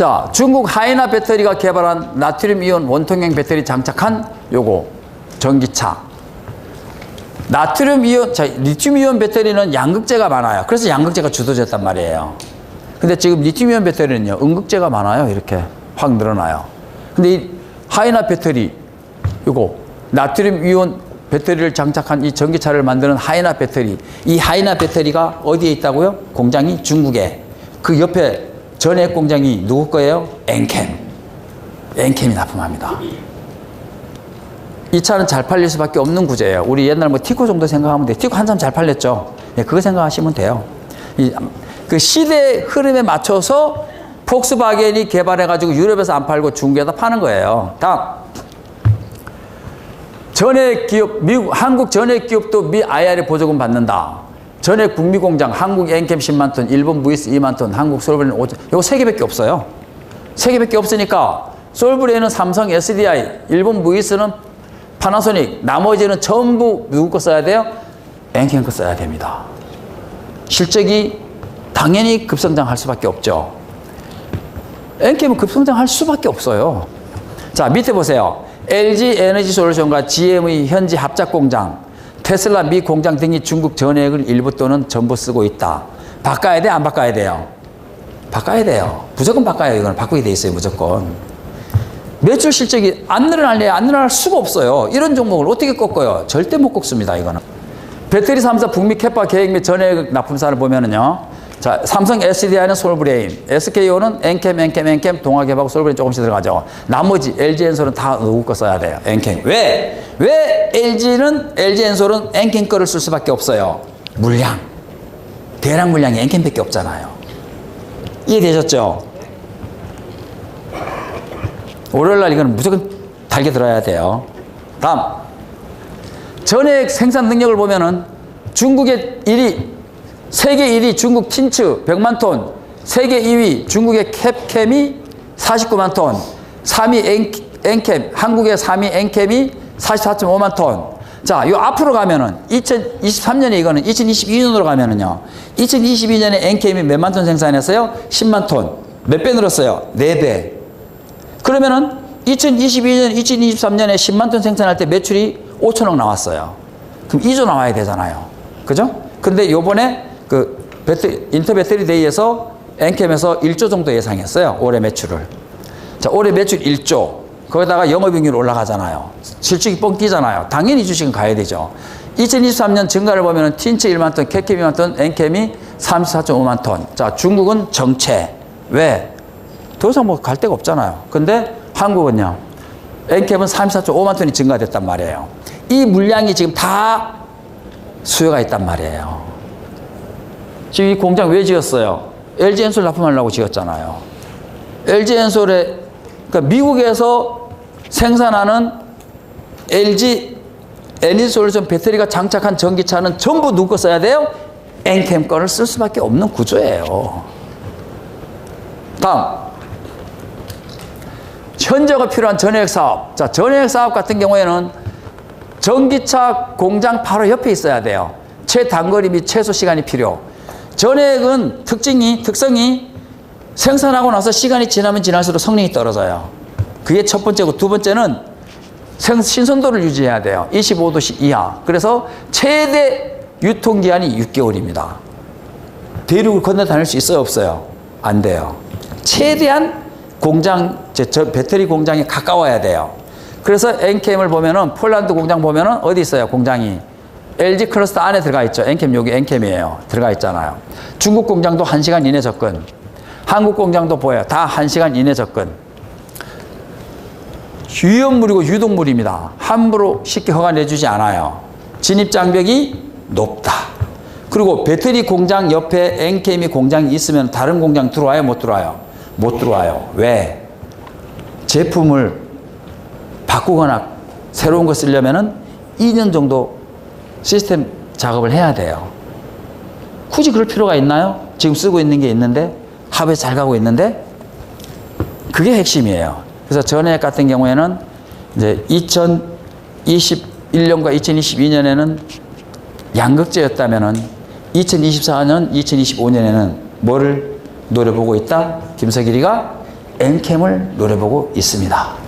자, 중국 하이나 배터리가 개발한 나트륨 이온 원통형 배터리 장착한 요거 전기차. 나트륨 이온, 자, 리튬 이온 배터리는 양극재가 많아요. 그래서 양극재가 주도졌단 말이에요. 근데 지금 리튬 이온 배터리는요, 음극재가 많아요. 이렇게 확 늘어나요. 근데 이 하이나 배터리, 요거 나트륨 이온 배터리를 장착한 이 전기차를 만드는 하이나 배터리. 이 하이나 배터리가 어디에 있다고요? 공장이 중국에. 그 옆에 전 액 공장이 누구 거예요? 엔캠. 엔캠이 납품합니다. 이 차는 잘 팔릴 수밖에 없는 구조예요. 우리 옛날 뭐 티코 정도 생각하면 돼요. 티코 한참 잘 팔렸죠. 예, 그거 생각하시면 돼요. 이, 그 시대 흐름에 맞춰서 폭스바겐이 개발해가지고 유럽에서 안 팔고 중국에다 파는 거예요. 다음. 전액 기업, 미국, 한국 전액 기업도 미 IRA 보조금 받는다. 전액 북미 공장, 한국 엔캠 10만 톤, 일본 무이스 2만 톤, 한국 솔브레는 5천, 이거 세 개밖에 없어요. 세 개밖에 없으니까 솔브레는 삼성 SDI, 일본 무이스는 파나소닉, 나머지는 전부 누구 거 써야 돼요? 엔캠 거 써야 됩니다. 실적이 당연히 급성장할 수밖에 없죠. 엔캠은 급성장할 수밖에 없어요. 자, 밑에 보세요. LG 에너지 솔루션과 GM의 현지 합작 공장, 테슬라 미 공장 등이 중국 전액을 일부 또는 전부 쓰고 있다. 바꿔야 돼? 안 바꿔야 돼요? 바꿔야 돼요. 무조건 바꿔야 이건 바꾸게 돼 있어요, 무조건. 매출 실적이 안 늘어날래? 안 늘어날 수가 없어요. 이런 종목을 어떻게 꺾어요? 절대 못 꺾습니다, 이거는. 배터리 3사 북미 캐파 계획 및 전액 납품사를 보면은요. 자, 삼성 SDI는 솔브레인, SKO는 엔캠, 엔캠, 엔캠, 동화개하고 솔브레인 조금씩 들어가죠. 나머지 LG 엔솔은 다 누구 거 써야 돼요. 엔캠. 왜? 왜 LG는, LG 엔솔은 엔캠 거를 쓸 수밖에 없어요? 물량. 대량 물량이 엔캠밖에 없잖아요. 이해되셨죠? 월요일날 이거는 무조건 달게 들어야 돼요. 다음. 전액 생산 능력을 보면은 중국의 1위, 세계 1위 중국 틴츠 100만 톤, 세계 2위 중국의 캡캠이 49만 톤, 3위 엔, 엔캠, 한국의 3위 엔캠이 44.5만 톤. 자, 요 앞으로 가면은 2023년에 이거는 2022년으로 가면은요. 2022년에 엔캠이 몇만 톤 생산했어요? 10만 톤. 몇 배 늘었어요? 4배. 그러면은 2022년, 2023년에 10만 톤 생산할 때 매출이 5천억 나왔어요. 그럼 2조 나와야 되잖아요. 그죠? 근데 요번에 그 배터리, 인터 배터리 데이에서 엔캠에서 1조 정도 예상했어요. 올해 매출을. 자, 올해 매출 1조. 거기다가 영업이익률 올라가잖아요. 실적이 뻥 뛰잖아요. 당연히 주식은 가야 되죠. 2023년 증가를 보면은 틴츠 1만 톤, 캐캠 2만 톤, 엔캠이 34.5만 톤. 자, 중국은 정체. 왜? 더 이상 뭐 갈 데가 없잖아요. 근데 한국은요. 엔캡은 34.5만 톤이 증가됐단 말이에요. 이 물량이 지금 다 수요가 있단 말이에요. 지금 이 공장 왜 지었어요? LG 엔솔 납품하려고 지었잖아요. LG 엔솔에 그러니까 미국에서 생산하는 LG 에너지솔루션 배터리가 장착한 전기차는 전부 누구 거 써야 돼요? 엔캠 거를 쓸 수밖에 없는 구조예요. 다음. 현저가 필요한 전액 사업. 자, 전액 사업 같은 경우에는 전기차 공장 바로 옆에 있어야 돼요. 최단거리 및 최소 시간이 필요. 전액은 특징이, 특성이 생산하고 나서 시간이 지나면 지날수록 성능이 떨어져요. 그게 첫 번째고 두 번째는 생, 신선도를 유지해야 돼요. 25도 이하. 그래서 최대 유통기한이 6개월입니다. 대륙을 건너 다닐 수 있어요, 없어요? 안 돼요. 최대한 공장, 저, 저 배터리 공장에 가까워야 돼요. 그래서 엔캠을 보면은 폴란드 공장 보면은 어디 있어요? 공장이 LG 클러스터 안에 들어가 있죠. 엔캠 여기 엔캠이에요. 들어가 있잖아요. 중국 공장도 1시간 이내 접근. 한국 공장도 보여요. 다 1시간 이내 접근. 위험물이고 유독물입니다. 함부로 쉽게 허가 내주지 않아요. 진입 장벽이 높다. 그리고 배터리 공장 옆에 엔캠이 공장이 있으면 다른 공장 들어와요? 못 들어와요? 못 들어와요. 왜? 제품을 바꾸거나 새로운 거 쓰려면 은 2년 정도 시스템 작업을 해야 돼요. 굳이 그럴 필요가 있나요? 지금 쓰고 있는 게 있는데 합에 잘 가고 있는데 그게 핵심이에요. 그래서 전액 같은 경우에는 이제 2021년과 2022년에는 양극재였다면은 2024년, 2025년에는 뭐를 노려보고 있다? 김석일이가 엔캠을 노려보고 있습니다.